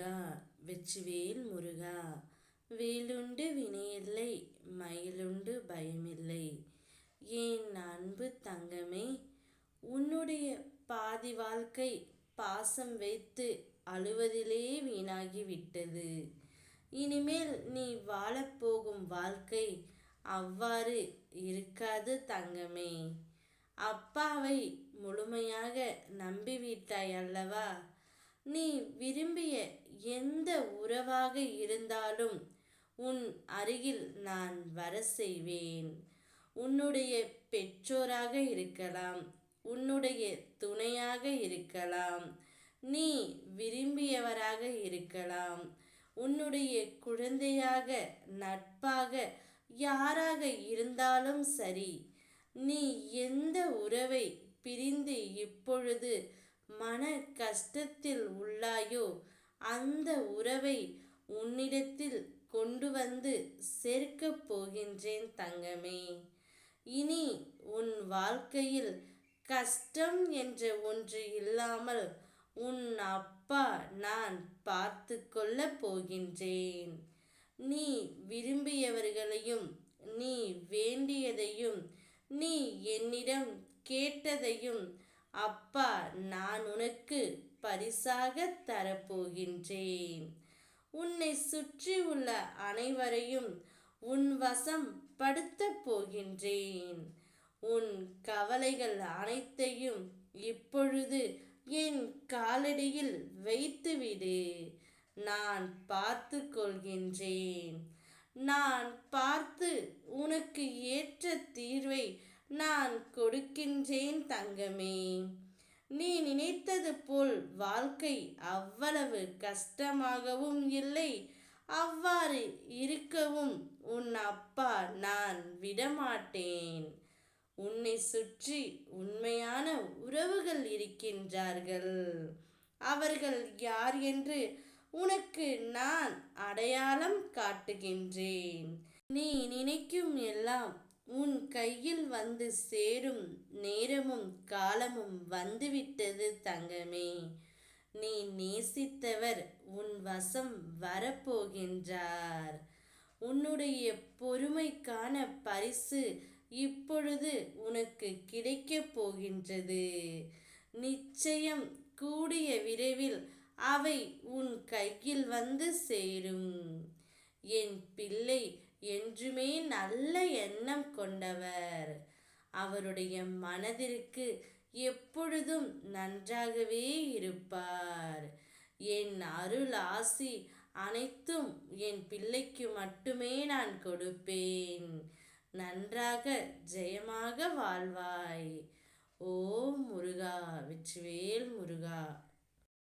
முருகா வெச்சுவேல் முருகா வேலுண்டு வினையில்லை மயிலுண்டு பயமில்லை. ஏன் அன்பு தங்கமே உன்னுடைய பாதி வாழ்க்கை பாசம் வைத்து அழுவதிலே வீணாகி விட்டது. இனிமேல் நீ வாழப்போகும் வாழ்க்கை அவ்வாறு இருக்காது தங்கமே. அப்பாவை முழுமையாக நம்பிவிட்டாய் அல்லவா? நீ விரும்பிய உறவாக இருந்தாலும் உன் அருகில் நான் வர செய்வேன். உன்னுடைய பெற்றோராக இருக்கலாம் உன்னுடைய துணையாக இருக்கலாம் நீ விரும்பியவராக இருக்கலாம் உன்னுடைய குழந்தையாக நட்பாக யாராக இருந்தாலும் சரி நீ எந்த உறவை பிரிந்து இப்பொழுது மன கஷ்டத்தில் உள்ளாயோ அந்த உறவை உன்னிடத்தில் கொண்டு வந்து சேர்க்கப் போகின்றேன் தங்கமே. இனி உன் வாழ்க்கையில் கஷ்டம் என்ற ஒன்று இல்லாமல் உன் அப்பா நான் பார்த்து கொள்ள போகின்றேன். நீ விரும்பியவர்களையும் நீ வேண்டியதையும் நீ என்னிடம் கேட்டதையும் அப்பா நான் உனக்கு பரிசாக தரப்போகின்றேன். உன்னை சுற்றி உள்ள அனைவரையும் உன் வசம் படுத்தப் போகின்றேன். உன் கவலைகள் அனைத்தையும் இப்பொழுது என் காலடியில் வைத்துவிடு. நான் பார்த்து கொள்கின்றேன். நான் பார்த்து உனக்கு ஏற்ற தீர்வை நான் கொடுக்கின்றேன் தங்கமே. நீ நினைத்தது போல் வாழ்க்கை அவ்வளவு கஷ்டமாகவும் இல்லை. அவ்வாறு இருக்கவும் உன் அப்பா நான் விடமாட்டேன். உன்னை சுற்றி உண்மையான உறவுகள் இருக்கின்றார்கள். அவர்கள் யார் என்று உனக்கு நான் அடையாளம் காட்டுகின்றேன். நீ நினைக்கும் எல்லாம் உன் கையில் வந்து சேரும் நேரமும் காலமும் வந்துவிட்டது தங்கமே. நீ நேசித்தவர் உன் வசம் வரப்போகின்றார். உன்னுடைய பொறுமைக்கான பரிசு இப்பொழுது உனக்கு கிடைக்கப் போகின்றது. நிச்சயம் கூடிய விரைவில் அவை உன் கையில் வந்து சேரும். என் பிள்ளை என்றுமே நல்ல எண்ணம் கொண்டவர். அவருடைய மனதிற்கு எப்பொழுதும் நன்றாகவே இருப்பார். என் அருள் ஆசி அனைத்தும் என் பிள்ளைக்கு மட்டுமே நான் கொடுப்பேன். நன்றாக ஜெயமாக வாழ்வாய். ஓ முருகா வெற்றிவேல் முருகா.